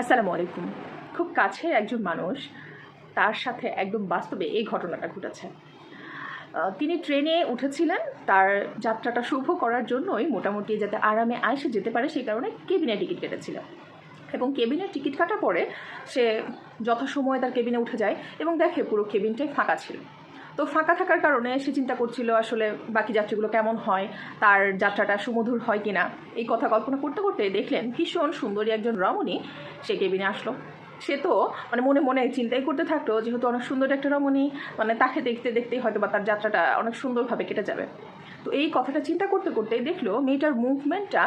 আসসালামু আলাইকুম। খুব কাছের একজন মানুষ, তার সাথে একদম বাস্তবে এই ঘটনাটা ঘটেছে। তিনি ট্রেনে উঠেছিলেন, তার যাত্রাটা শুভ করার জন্যই মোটামুটি যাতে আরামে আয়সে যেতে পারে সেই কারণে কেবিনে টিকিট কেটেছিল এবং কেবিনের টিকিট কাটার পরে সে যথাসময়ে তার কেবিনে উঠে যায় এবং দেখে পুরো কেবিনটাই ফাঁকা ছিল। তো ফাঁকা থাকার কারণে সে চিন্তা করছিল আসলে বাকি যাত্রীগুলো কেমন হয়, তার যাত্রাটা সুমধুর হয় কিনা। এই কথা কল্পনা করতে করতে দেখলেন ভীষণ সুন্দরী একজন রমণী সে কেবিনে আসলো। সে তো মানে মনে মনে চিন্তাই করতে থাকল যেহেতু অনেক সুন্দর একটা রমণী মানে তাকে দেখতে দেখতেই হয়তো বা তার যাত্রাটা অনেক সুন্দরভাবে কেটে যাবে। তো এই কথাটা চিন্তা করতে করতেই দেখল মেয়েটার মুভমেন্টটা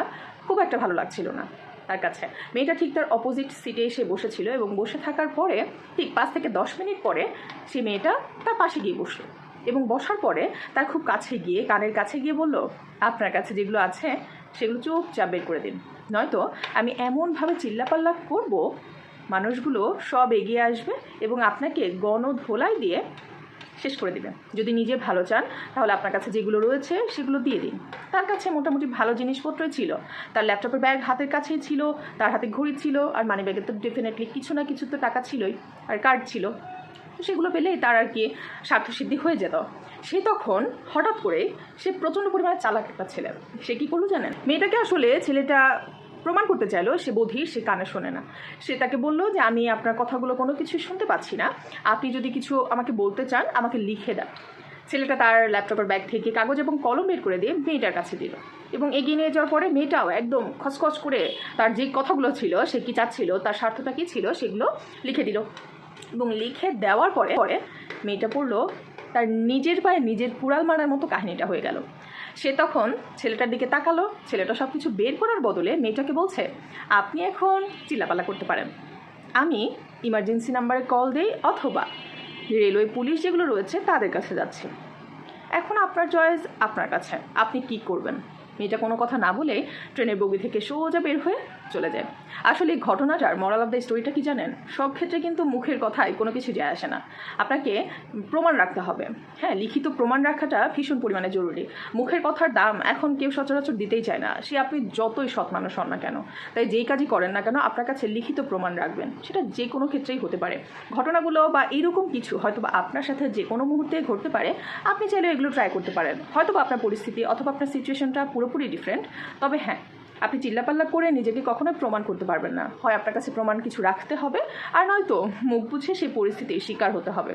খুব একটা ভালো লাগছিল না। তার কাছে। মেয়েটা ঠিক তার অপোজিট সিটে এসে বসেছিল এবং বসে থাকার পরে ঠিক পাঁচ থেকে দশ মিনিট পরে সে মেয়েটা তার পাশে গিয়ে বসল এবং বসার পরে তার খুব কাছে গিয়ে, কানের কাছে গিয়ে বলল, আপনার কাছে যেগুলো আছে সেগুলো চুপচাপ বের করে দিন। নয়তো আমি এমনভাবে চিল্লাপাল্লা করব, মানুষগুলো সব এগিয়ে আসবে এবং আপনাকে গণধোলাই দিয়ে শেষ করে দিবেন। যদি নিজে ভালো চান, তাহলে আপনার কাছে যেগুলো রয়েছে, সেগুলো দিয়ে দিন। তার কাছে মোটামুটি ভালো জিনিসপত্রই ছিল। তার ল্যাপটপের ব্যাগ হাতের কাছেই ছিল, তার হাতে ঘড়ি ছিল, আর মানি ব্যাগে তো ডেফিনেটলি কিছু না কিছু তো টাকা ছিলই, আর কার্ড ছিল। সেগুলো পেলেই তার আর কি স্বার্থসিদ্ধি হয়ে যেত। সে তখন হঠাৎ করে সে প্রচণ্ড পরিমাণে চালাক একটা ছেলে। সে কী করল জানেন? মেয়েটাকে আসলে ছেলেটা প্রমাণ করতে চাইলো, সে বধির, সে কানে শোনে না। সে তাকে বলল যে, আমি আপনার কথাগুলো কোনো কিছুই শুনতে পাচ্ছি না। আপনি যদি কিছু আমাকে বলতে চান, আমাকে লিখে দেন। ছেলেটা তার ল্যাপটপের ব্যাগ থেকে কাগজ এবং কলম বের করে দিয়ে মেয়েটার কাছে দিল। এবং এগিয়ে নিয়ে যাওয়ার পরে মেয়েটাও একদম খসখস করে তার যে কথাগুলো ছিল, সে কী চাচ্ছিল, তার স্বার্থটা কী ছিল, সেগুলো লিখে দিল। এবং লিখে দেওয়ার পরে পরে মেয়েটা পড়ল তার নিজের পায়ে নিজের কুড়াল মারার মতো কাহিনীটা হয়ে গেল। সে তখন ছেলেটার দিকে তাকালো, ছেলেটা সব কিছু বের করার বদলে মেয়েটাকে বলছে, আপনি এখন চিল্লাপাল্লা করতে পারেন। আমি ইমার্জেন্সি নাম্বারে কল দেই অথবা রেলওয়ে পুলিশ যেগুলো রয়েছে তাদের কাছে যাচ্ছি। এখন আপনার চয়েস আপনার কাছে। আপনি কি করবেন? মেয়েটা কোনো কথা না বলে ট্রেনের বগি থেকে সোজা বের হয়ে চলে যায়। আসলে এই ঘটনাটার মরাল অফ দ্য স্টোরিটা কি জানেন? সব ক্ষেত্রে কিন্তু মুখের কথায় কোনো কিছু যায় আসে না। আপনাকে প্রমাণ রাখতে হবে। হ্যাঁ লিখিত প্রমাণ রাখাটা ভীষণ পরিমাণে জরুরি। মুখের কথার দাম এখন কেউ সচরাচর দিতেই চায় না। সে আপনি যতই সৎ মানুষ হন না কেন, তাই যেই কাজই করেন না কেন, আপনার কাছে লিখিত প্রমাণ রাখবেন। সেটা যে কোনো ক্ষেত্রেই হতে পারে। ঘটনাগুলো বা এরকম কিছু হয়তো বা আপনার সাথে যে কোনো মুহূর্তে ঘটতে পারে, আপনি চাইলে এগুলো ট্রাই করতে পারেন। হয়তো বা আপনার পরিস্থিতি অথবা আপনার সিচুয়েশনটা পুরোপুরি ডিফারেন্ট তবে হ্যাঁ আপনি চিল্লাপাল্লা করে নিজেকে কখনোই প্রমাণ করতে পারবেন না। হয় আপনার কাছে প্রমাণ কিছু রাখতে হবে, আর নয়তো মুখ বুঝে সেই পরিস্থিতির শিকার হতে হবে।